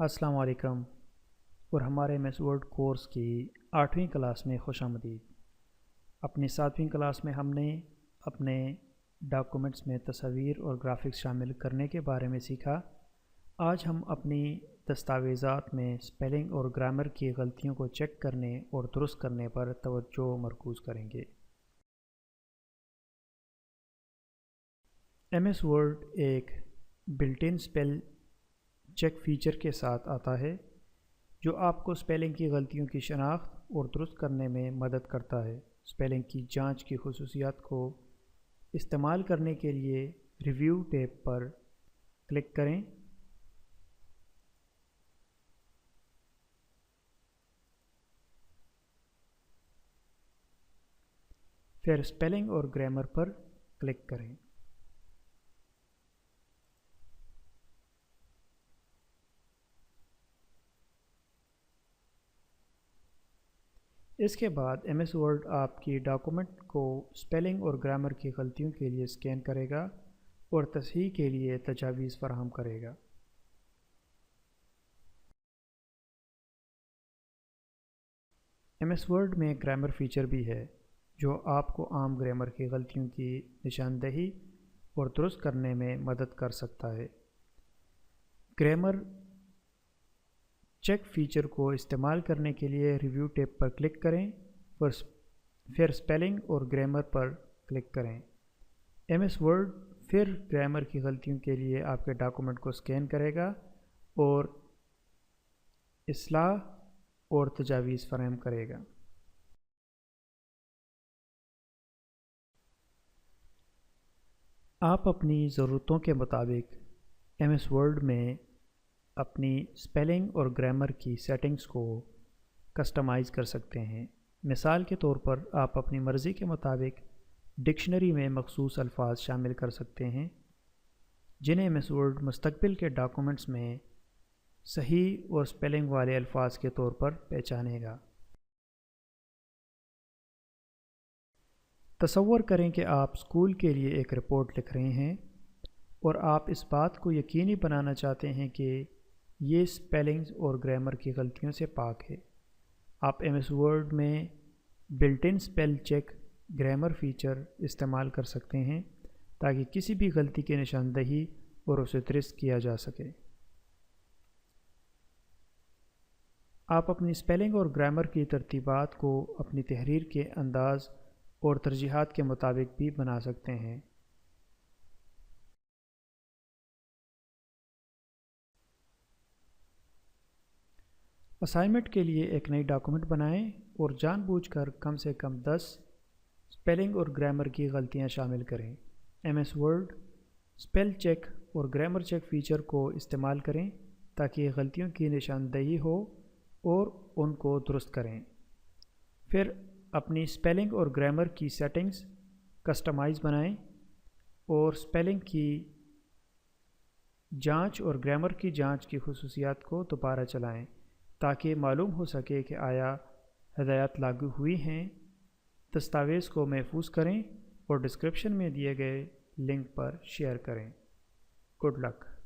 अस्सलाम वालेकुम और हमारे एस वर्ड कोर्स की आठवीं क्लास में खुश आमदीद। अपनी सातवीं क्लास में हमने अपने डॉक्यूमेंट्स में तस्वीर और ग्राफिक्स शामिल करने के बारे में सीखा। आज हम अपनी दस्तावेज़ात में स्पेलिंग और ग्रामर की गलतियों को चेक करने और दुरुस्त करने पर तवज्जो मरकूज़ करेंगे। एम एस वर्ड एक built in spell check feature के साथ आता है, जो आपको स्पेलिंग की गलतियों की शनाख्त और दुरुस्त करने में मदद करता है। स्पेलिंग की जाँच की खसूसियात को इस्तेमाल करने के लिए रिव्यू टेप पर क्लिक करें। फिर स्पेलिंग और ग्रामर पर क्लिक करें। इसके बाद एम एस वर्ड आपकी डॉक्यूमेंट को स्पेलिंग और ग्रामर की गलतियों के लिए स्कैन करेगा और तस्ही के लिए तजावीज़ फराहम करेगा। एम एस वर्ड में ग्रामर फ़ीचर भी है, जो आपको आम ग्रामर की गलतियों की निशानदही और दुरुस्त करने में मदद कर सकता है। ग्रामर चेक फ़ीचर को इस्तेमाल करने के लिए रिव्यू टेप पर क्लिक करें और फिर स्पेलिंग और ग्रामर पर क्लिक करें। एम एस वर्ड फिर ग्रामर की गलतियों के लिए आपके डॉक्यूमेंट को स्कैन करेगा और असलाह और तजावीज़ फराहम करेगा। आप अपनी ज़रूरतों के मुताबिक एम एस वर्ड में अपनी स्पेलिंग और ग्रामर की सेटिंग्स को कस्टमाइज़ कर सकते हैं। मिसाल के तौर पर आप अपनी मर्ज़ी के मुताबिक डिक्शनरी में मखसूस अल्फाज शामिल कर सकते हैं, जिन्हें मिस वर्ड मुस्तबिल के डॉक्यूमेंट्स में सही और स्पेलिंग वाले अल्फाज के तौर पर पहचानेगा। तसवर करें कि आप स्कूल के लिए एक रिपोर्ट लिख रहे हैं और आप इस बात को यकीनी बनाना चाहते हैं कि ये स्पेलिंग्स और ग्रामर की गलतियों से पाक है। आप एम एस वर्ड में built in spell check grammar feature इस्तेमाल कर सकते हैं, ताकि किसी भी गलती की निशानदही और उसे दुरुस्त किया जा सके। आप अपनी स्पेलिंग और ग्रामर की तरतीबात को अपनी तहरीर के अंदाज और तरजीहत के मुताबिक भी बना सकते हैं। असाइनमेंट के लिए एक नई डॉक्यूमेंट बनाएँ और जानबूझकर कम से कम 10 स्पेलिंग और ग्रामर की गलतियाँ शामिल करें। M S word spell check और ग्रामर चेक फ़ीचर को इस्तेमाल करें ताकि गलतियों की निशानदही हो और उनको दुरुस्त करें। फिर अपनी स्पेलिंग और ग्रामर की सेटिंग्स कस्टमाइज़ बनाएँ और स्पेलिंग की जाँच और ग्रामर की जाँच की खसूसियात को दोबारा चलाएँ। ताकि मालूम हो सके कि आया हदायत लागू हुई हैं। दस्तावेज़ को महफूज करें और डिस्क्रिप्शन में दिए गए लिंक पर शेयर करें। Good luck.